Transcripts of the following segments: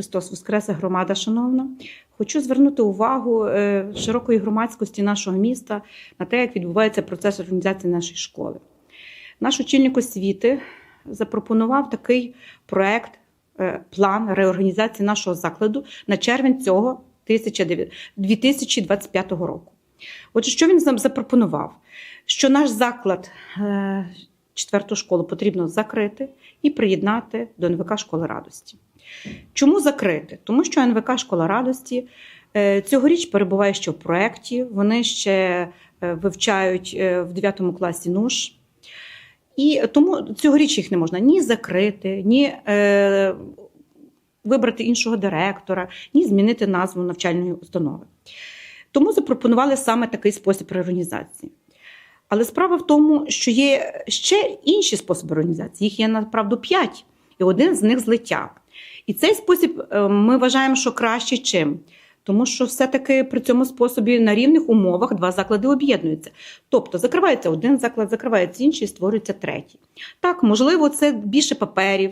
Христос Воскресе, громада шановна. Хочу звернути увагу е, широкої громадськості нашого міста на те, як відбувається процес організації нашої школи. Наш очільник освіти запропонував такий проект, е, план реорганізації нашого закладу на червень цього 2025 року. Отже, що він нам запропонував? Що наш заклад е, четверту школу потрібно закрити і приєднати до НВК школи радості. Чому закрити? Тому що НВК Школа радості е, цьогоріч перебуває ще в проєкті, вони ще е, вивчають е, в 9 класі НУШ. І тому цьогоріч їх не можна ні закрити, ні е, вибрати іншого директора, ні змінити назву навчальної установи. Тому запропонували саме такий спосіб реорганізації. Але справа в тому, що є ще інші способи організації. Їх є направду п'ять, і один з них злиття. І цей спосіб е, ми вважаємо, що краще чим. Тому що все-таки при цьому способі на рівних умовах два заклади об'єднуються. Тобто закривається один заклад, закривається інший, створюється третій. Так, можливо, це більше паперів,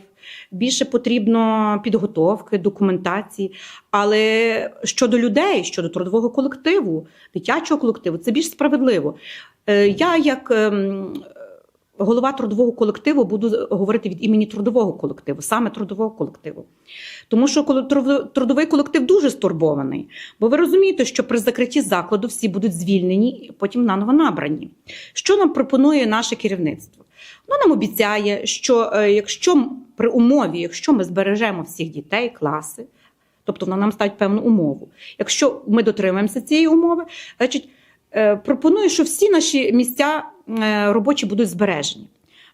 більше потрібно підготовки, документації. Але щодо людей, щодо трудового колективу, дитячого колективу, це більш справедливо. Е, Я, як ем, голова трудового колективу, буду говорити від імені трудового колективу, саме трудового колективу. Тому що трудовий колектив дуже стурбований. Бо ви розумієте, що при закритті закладу всі будуть звільнені, і потім наново набрані. Що нам пропонує наше керівництво? Воно нам обіцяє, що е, якщо при умові, якщо ми збережемо всіх дітей, класи, тобто воно нам ставить певну умову. Якщо ми дотримаємося цієї умови, значить е, пропоную, що всі наші місця робочі будуть збережені.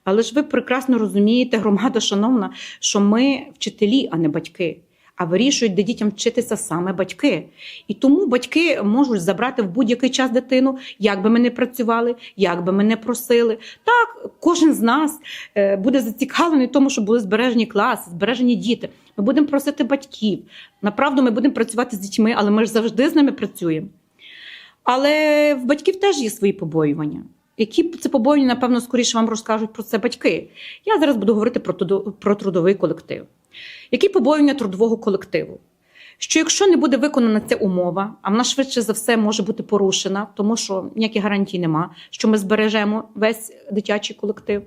Але ж ви прекрасно розумієте, громада шановна, що ми вчителі, а не батьки. А вирішують, де дітям вчитися саме батьки. І тому батьки можуть забрати в будь-який час дитину, як би ми не працювали, як би ми не просили. Так, кожен з нас е, буде зацікавлений в тому, щоб були збережені класи, збережені діти. Ми будемо просити батьків. Направду, ми будемо працювати з дітьми, але ми ж завжди з ними працюємо. Але в батьків теж є свої побоювання. Які це побоювання, напевно, скоріше вам розкажуть про це батьки. Я зараз буду говорити про, про трудовий колектив. Які побоювання трудового колективу? Що якщо не буде виконана ця умова, а вона швидше за все може бути порушена, тому що ніяких гарантій нема, що ми збережемо весь дитячий колектив,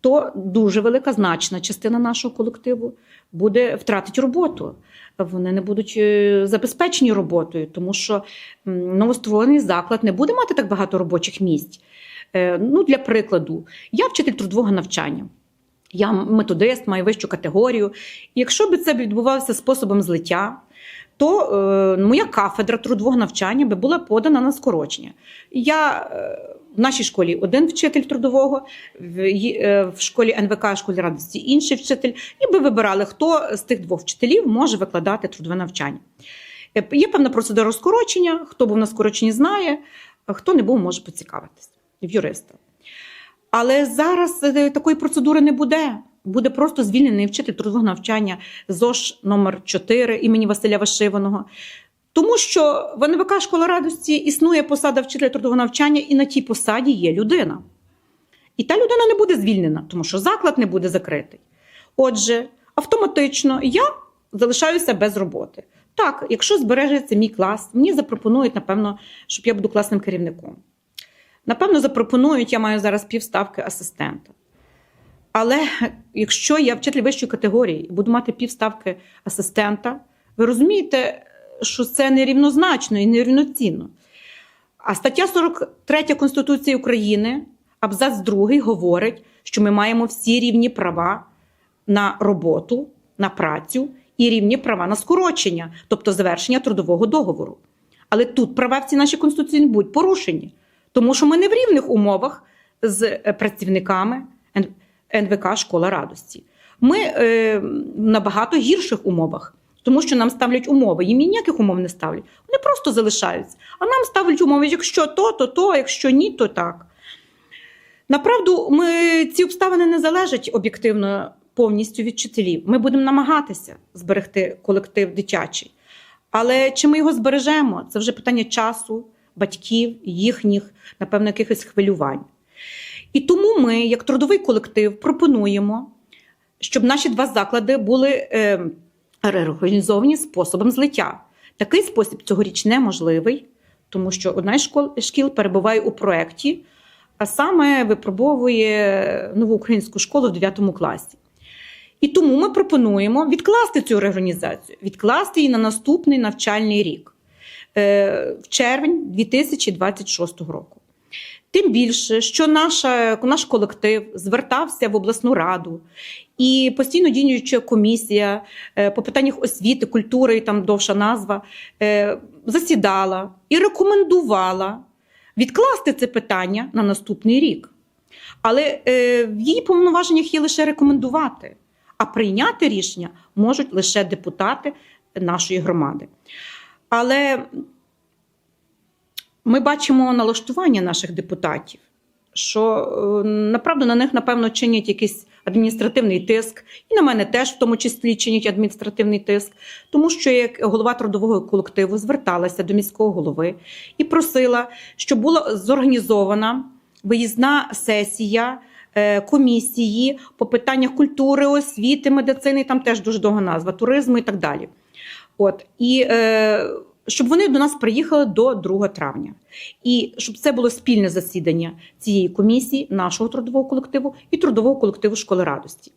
то дуже велика значна частина нашого колективу буде втратити роботу. Вони не будуть е, забезпечені роботою, тому що новостворений заклад не буде мати так багато робочих місць. Е, Ну, для прикладу, я вчитель трудового навчання. Я методист, маю вищу категорію. Якщо б це відбувалося способом злиття, то е, моя кафедра трудового навчання би була подана на скорочення. Я е, в нашій школі один вчитель трудового, в, е, в школі НВК, школі радості інший вчитель, і би вибирали, хто з тих двох вчителів може викладати трудове навчання. Е, Є певна процедура скорочення, хто був на скороченні, знає, а хто не був, може поцікавитись в юриста. Але зараз е, такої процедури не буде. Буде просто звільнений вчитель трудового навчання ЗОШ номер 4 імені Василя Вишиваного. Тому що в НВК школа радості існує посада вчителя трудового навчання, і на тій посаді є людина. І та людина не буде звільнена, тому що заклад не буде закритий. Отже, автоматично я залишаюся без роботи. Так, якщо збережеться мій клас, мені запропонують, напевно, щоб я буду класним керівником. Напевно, запропонують, я маю зараз півставки асистента. Але якщо я вчитель вищої категорії буду мати півставки асистента, ви розумієте, що це нерівнозначно і нерівноцінно. А стаття 43 Конституції України, абзац 2 говорить, що ми маємо всі рівні права на роботу, на працю і рівні права на скорочення, тобто завершення трудового договору. Але тут права в цій нашій конституції будуть порушені, тому що ми не в рівних умовах з е, працівниками НВК Школа радості. Ми е, набагато гірших умовах, тому що нам ставлять умови. Їм ніяких умов не ставлять. Вони просто залишаються. А нам ставлять умови, якщо то, то то, якщо ні, то так. Направду, ми, ці обставини не залежать об'єктивно повністю від вчителів. Ми будемо намагатися зберегти колектив дитячий. Але чи ми його збережемо, це вже питання часу, батьків, їхніх, напевно, якихось хвилювань. І тому ми, як трудовий колектив, пропонуємо, щоб наші два заклади були е, реорганізовані способом злиття. Такий спосіб цьогоріч неможливий, тому що одна із школ, шкіл перебуває у проєкті, а саме випробовує нову українську школу в 9 класі. І тому ми пропонуємо відкласти цю реорганізацію, відкласти її на наступний навчальний рік, в червень 2026 року. Тим більше, що наша, наш колектив звертався в обласну раду, і постійно діюча комісія е, по питаннях освіти, культури, там довша назва, е, засідала і рекомендувала відкласти це питання на наступний рік. Але е, в її повноваженнях є лише рекомендувати, а прийняти рішення можуть лише депутати нашої громади. Але ми бачимо налаштування наших депутатів, що е, направду на них, напевно, чинять якийсь адміністративний тиск, і на мене теж в тому числі чинять адміністративний тиск, тому що як голова трудового колективу зверталася до міського голови і просила, щоб була зорганізована виїзна сесія. е, Комісії по питаннях культури, освіти, медицини, там теж дуже довга назва, туризму і так далі. От і е, щоб вони до нас приїхали до 2 травня, і щоб це було спільне засідання цієї комісії, нашого трудового колективу і трудового колективу школи радості.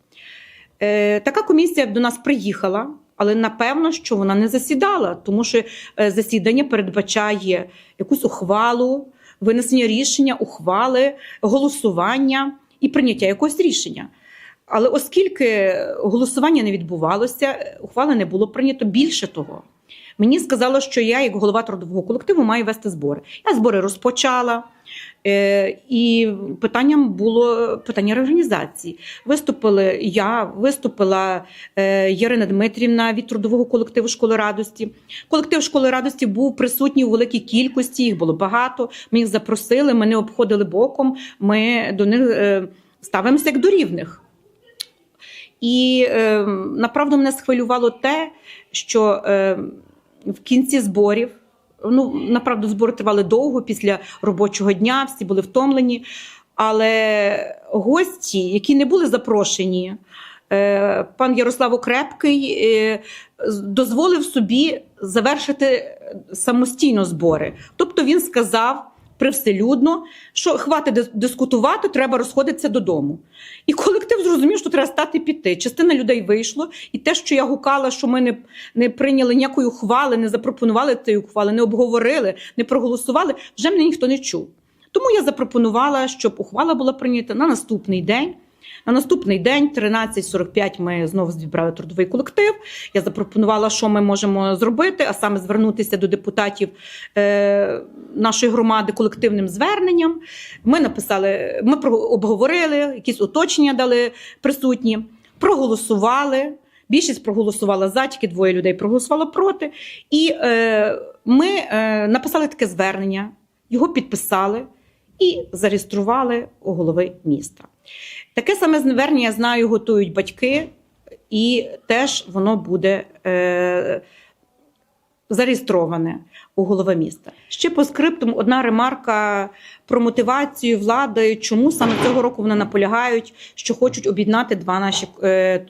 Е, така комісія до нас приїхала, але напевно, що вона не засідала, тому що е, засідання передбачає якусь ухвалу, винесення рішення, ухвали, голосування і прийняття якогось рішення. Але оскільки голосування не відбувалося, ухвали не було прийнято більше того. Мені сказало, що я, як голова трудового колективу, маю вести збори. Я збори розпочала, е, і питанням було питання реорганізації. Виступили я, виступила е, Ярина Дмитрівна від трудового колективу школи радості. Колектив школи радості був присутній у великій кількості, їх було багато. Ми їх запросили, ми не обходили боком. Ми до них е, ставимося як до рівних. І е, направду мене схвилювало те, що е, в кінці зборів, ну направду збори тривали довго після робочого дня, всі були втомлені. Але гості, які не були запрошені, е, пан Ярослав Окрепкий е, дозволив собі завершити самостійно збори. Тобто він сказав привселюдно, що хватить дис- дискутувати, треба розходитися додому. І колектив зрозумів, що треба стати піти. Частина людей вийшло, і те, що я гукала, що ми не, не прийняли ніякої ухвали, не запропонували цієї ухвали, не обговорили, не проголосували, вже мене ніхто не чув. Тому я запропонувала, щоб ухвала була прийнята на наступний день. На наступний день, 13.45, ми знову зібрали трудовий колектив. Я запропонувала, що ми можемо зробити, а саме звернутися до депутатів е, нашої громади колективним зверненням. Ми написали, ми обговорили, якісь уточнення дали присутні, проголосували. Більшість проголосувала за, тільки двоє людей проголосувало проти. І е, ми е, написали таке звернення, його підписали і зареєстрували у голови міста. Таке саме звернення, я знаю, готують батьки, і теж воно буде е, зареєстроване у голови міста. Ще по скриптум одна ремарка про мотивацію влади, чому саме цього року вони наполягають, що хочуть об'єднати два наші е,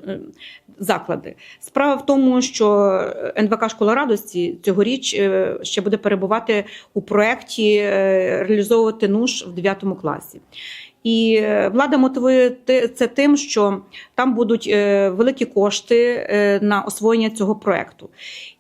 заклади. Справа в тому, що НВК Школа радості цьогоріч е, ще буде перебувати у проєкті е, реалізовувати НУШ в 9 класі. І влада мотивує це тим, що там будуть е, великі кошти е, на освоєння цього проекту.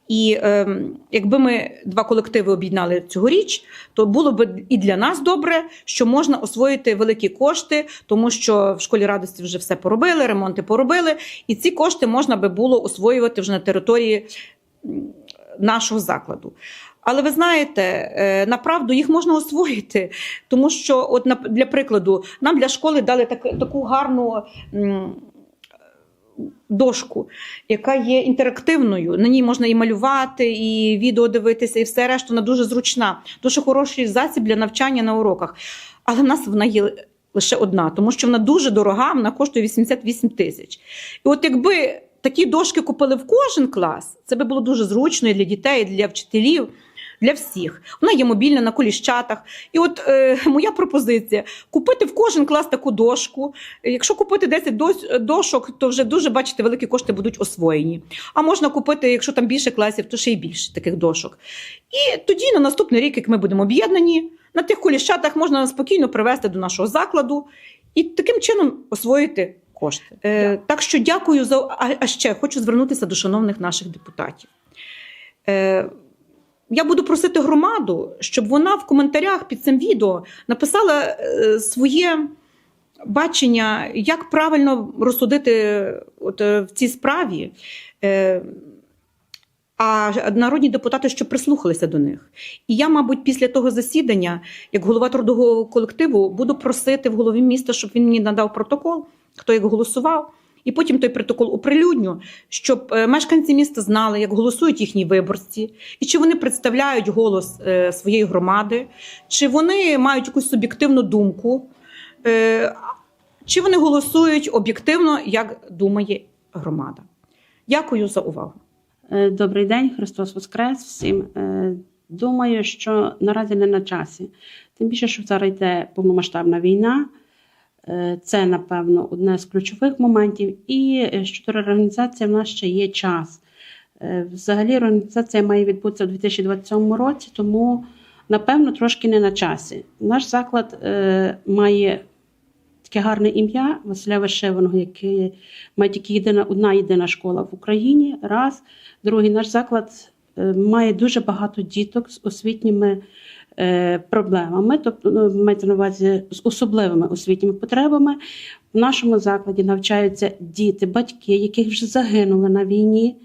І е, якби ми два колективи об'єднали цьогоріч, то було б і для нас добре, що можна освоїти великі кошти, тому що в школі радості вже все поробили, ремонти поробили, і ці кошти можна би було освоювати вже на території нашого закладу. Але ви знаєте, е, направду їх можна освоїти, тому що, от для прикладу, нам для школи дали так, таку гарну дошку, яка є інтерактивною. На ній можна і малювати, і відео дивитися, і все решта вона дуже зручна, дуже хороший засіб для навчання на уроках. Але в нас вона є лише одна, тому що вона дуже дорога, вона коштує 88 тисяч. І от якби такі дошки купили в кожен клас, це би було дуже зручно і для дітей, і для вчителів. Для всіх. Вона є мобільна на коліщатах. І от е, моя пропозиція: купити в кожен клас таку дошку. Якщо купити 10 дос- дошок, то вже дуже бачите, великі кошти будуть освоєні. А можна купити, якщо там більше класів, то ще й більше таких дошок. І тоді на наступний рік, як ми будемо об'єднані, на тих коліщатах можна спокійно привезти до нашого закладу і таким чином освоїти кошти. Е, так що дякую за а, а ще хочу звернутися до шановних наших депутатів. Е, я буду просити громаду, щоб вона в коментарях під цим відео написала е, своє бачення, як правильно розсудити от, е, в цій справі. Е, а народні депутати щоб прислухалися до них. І я, мабуть, після того засідання, як голова трудового колективу, буду просити в голові міста, щоб він мені надав протокол, хто як голосував, і потім той протокол оприлюдню, щоб е, мешканці міста знали, як голосують їхні виборці, і чи вони представляють голос е, своєї громади, чи вони мають якусь суб'єктивну думку, е, чи вони голосують об'єктивно, як думає громада. Дякую за увагу. Добрий день, Христос Воскрес всім. Думаю, що наразі не на часі. Тим більше, що зараз йде повномасштабна війна. Е, Це, напевно, одне з ключових моментів. І е, щодо реорганізації, в нас ще є час. Е, Взагалі, реорганізація має відбутися у 2027 році, тому, напевно, трошки не на часі. Наш заклад має таке гарне ім'я Василя Вишиваного, який має тільки єдина одна єдина школа в Україні. Раз. Другий наш заклад має дуже багато діток з освітніми проблемами, тобто ну, мається на увазі з особливими освітніми потребами. В нашому закладі навчаються діти, батьки, яких вже загинули на війні,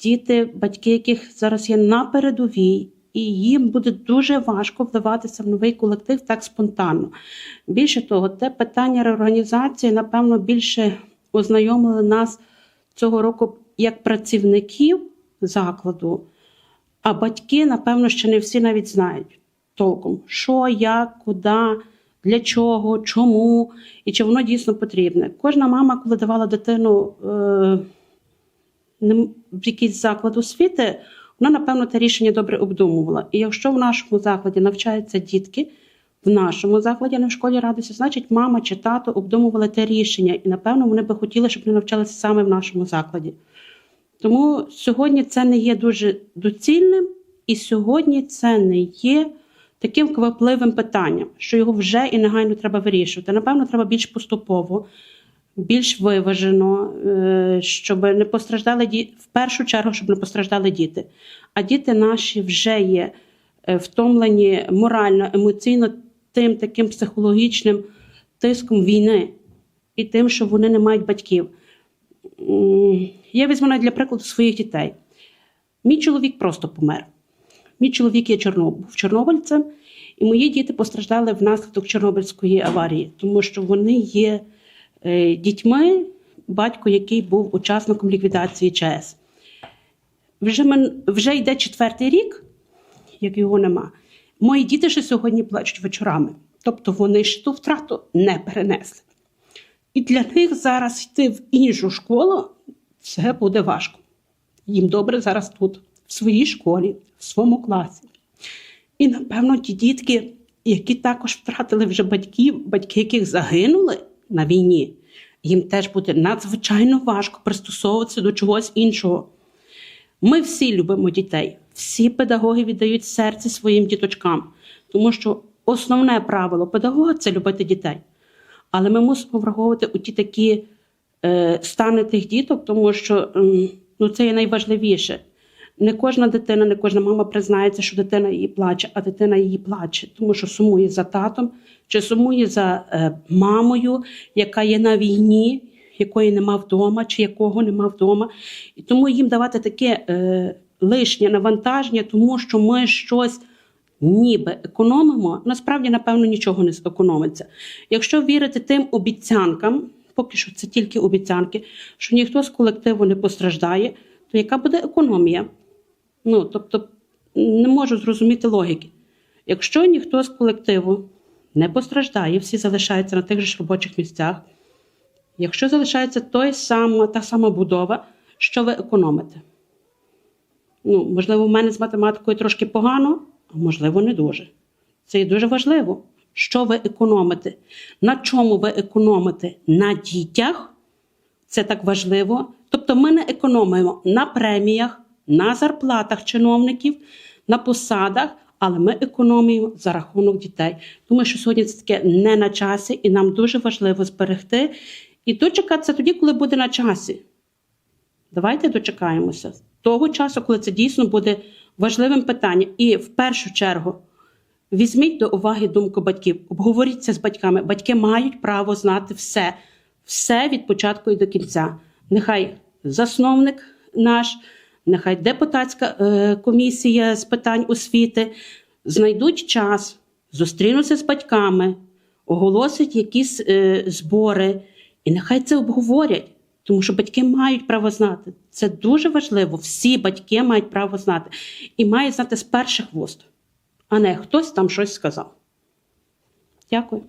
діти, батьки, яких зараз є на передовій. І їм буде дуже важко вливатися в новий колектив так спонтанно. Більше того, те питання реорганізації, напевно, більше ознайомили нас цього року як працівників закладу, а батьки, напевно, ще не всі навіть знають толком, що, як, куди, для чого, чому і чи воно дійсно потрібне. Кожна мама, коли давала дитину е, в якийсь заклад освіти, вона, напевно, те рішення добре обдумувала. І якщо в нашому закладі навчаються дітки, в нашому закладі, не в школі радості, значить, мама чи тато обдумували те рішення, і напевно вони би хотіли, щоб вони навчалися саме в нашому закладі. Тому сьогодні це не є дуже доцільним, і сьогодні це не є таким квапливим питанням, що його вже і негайно треба вирішувати. Напевно, треба більш поступово, більш виважено, е, щоб не постраждали діти, в першу чергу, щоб не постраждали діти. А діти наші вже є е, втомлені морально, емоційно тим таким психологічним тиском війни і тим, що вони не мають батьків. Я візьму навіть для прикладу своїх дітей. Мій чоловік просто помер. Мій чоловік є Чорноб... був чорнобильцем, і мої діти постраждали внаслідок Чорнобильської аварії, тому що вони є е, дітьми, батько, який був учасником ліквідації ЧАЕС. Вже, мен... вже йде четвертий рік, як його нема. Мої діти ще сьогодні плачуть вечорами. Тобто вони ж ту втрату не перенесли. І для них зараз йти в іншу школу це буде важко. Їм добре зараз тут, в своїй школі, в своєму класі. І, напевно, ті дітки, які також втратили вже батьків, батьки, яких загинули на війні, їм теж буде надзвичайно важко пристосовуватися до чогось іншого. Ми всі любимо дітей, всі педагоги віддають серце своїм діточкам, тому що основне правило педагога це любити дітей. Але ми мусимо враховувати у ті такі е, стани тих діток, тому що м, ну, це є найважливіше. Не кожна дитина, не кожна мама признається, що дитина її плаче, а дитина її плаче, тому що сумує за татом, чи сумує за е, мамою, яка є на війні, якої нема вдома, чи якого нема вдома. І тому їм давати таке е, лишнє навантаження, тому що ми щось ніби економимо, насправді, напевно, нічого не зекономиться. Якщо вірити тим обіцянкам, поки що це тільки обіцянки, що ніхто з колективу не постраждає, то яка буде економія? Ну, тобто, не можу зрозуміти логіки. Якщо ніхто з колективу не постраждає, всі залишаються на тих же ж робочих місцях. Якщо залишається той сама, та сама будова, що ви економите? Ну, можливо, в мене з математикою трошки погано, а можливо, не дуже. Це і дуже важливо. Що ви економите? На чому ви економите? На дітях? Це так важливо. Тобто ми не економимо на преміях, на зарплатах чиновників, на посадах, але ми економимо за рахунок дітей. Думаю, що сьогодні це таке не на часі, і нам дуже важливо зберегти. І дочекатися тоді, коли буде на часі. Давайте дочекаємося того часу, коли це дійсно буде важливим питанням. І в першу чергу візьміть до уваги думку батьків, обговоріть це з батьками. Батьки мають право знати все, все від початку і до кінця. Нехай засновник наш, нехай депутатська е, комісія з питань освіти знайдуть час, зустрінуться з батьками, оголосять якісь е, збори, і нехай це обговорять. Тому що батьки мають право знати. Це дуже важливо. Всі батьки мають право знати. І мають знати з перших вуст, а не хтось там щось сказав. Дякую.